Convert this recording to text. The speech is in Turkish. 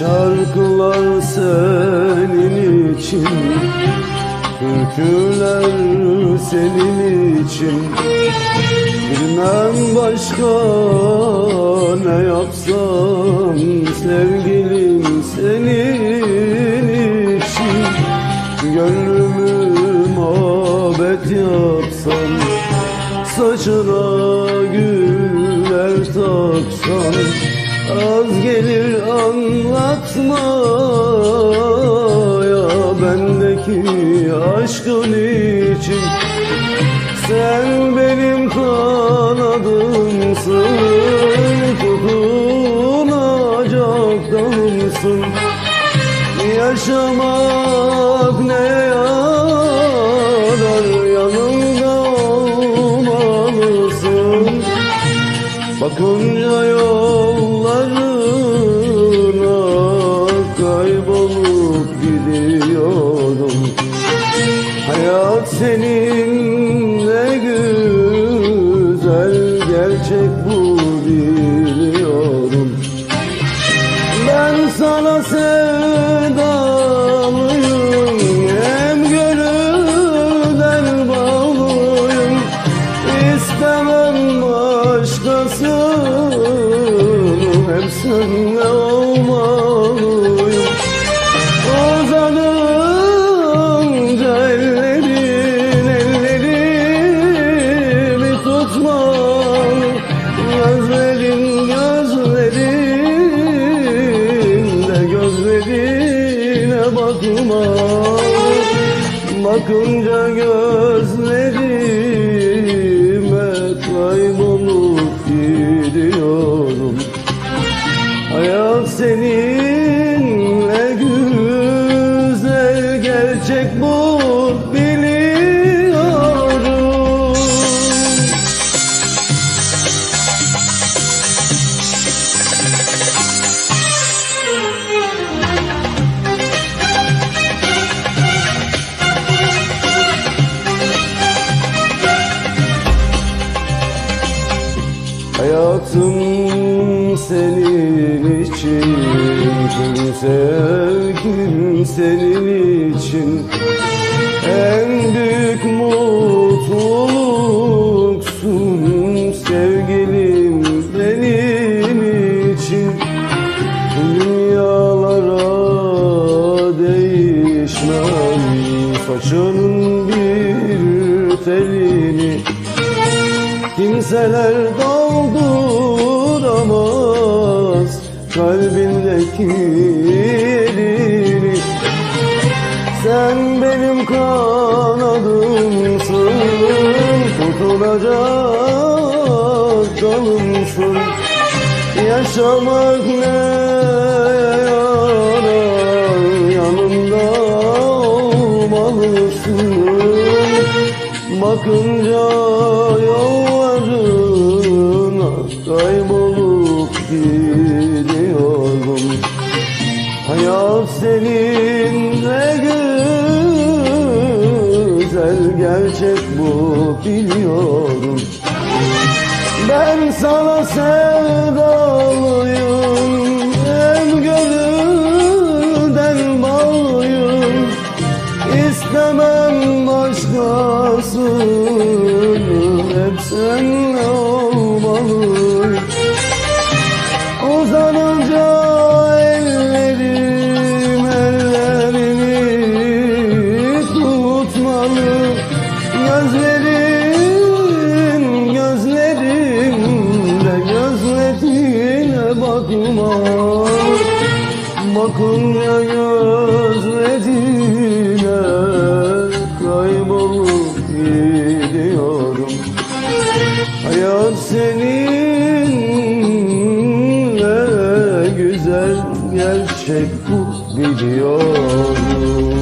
Şarkılar senin için Türküler senin için. Bilmem başka ne yapsam Sevgilim senin için. Gönlümü mabet yapsam Saçına güller taksam Az gelir anlatmaya Bendeki aşkın için Sen benim kanadımsın Tutunacak dalımsın. Yaşamak ne yarar? Yanımda olmalısın. Bakınca gerçek bu biliyorum Ben sana sevdalıyım Hem gönülden bağlıyım. İstemem başkasını Hep seninle bakma Bakınca gözlerime kaybolup gidiyorum. Hayat seninle Hayatım senin için. Tüm sevgim senin için. En büyük mutluluksun Kimseler dolduramaz kalbindeki yerini Sen benim kanadımsın Tutunacak dalımsın. Yaşamak ne yarar Yanımda olmalısın. Bakınca yollarına kaybolup gidiyorum. Hayat seninle güzel gerçek bu biliyorum. Ben sana sevdalıyım Hep seninle olmalı Uzanınca ellerim ellerini tutmalı. Gözlerin güzel gerçek bu biliyorum.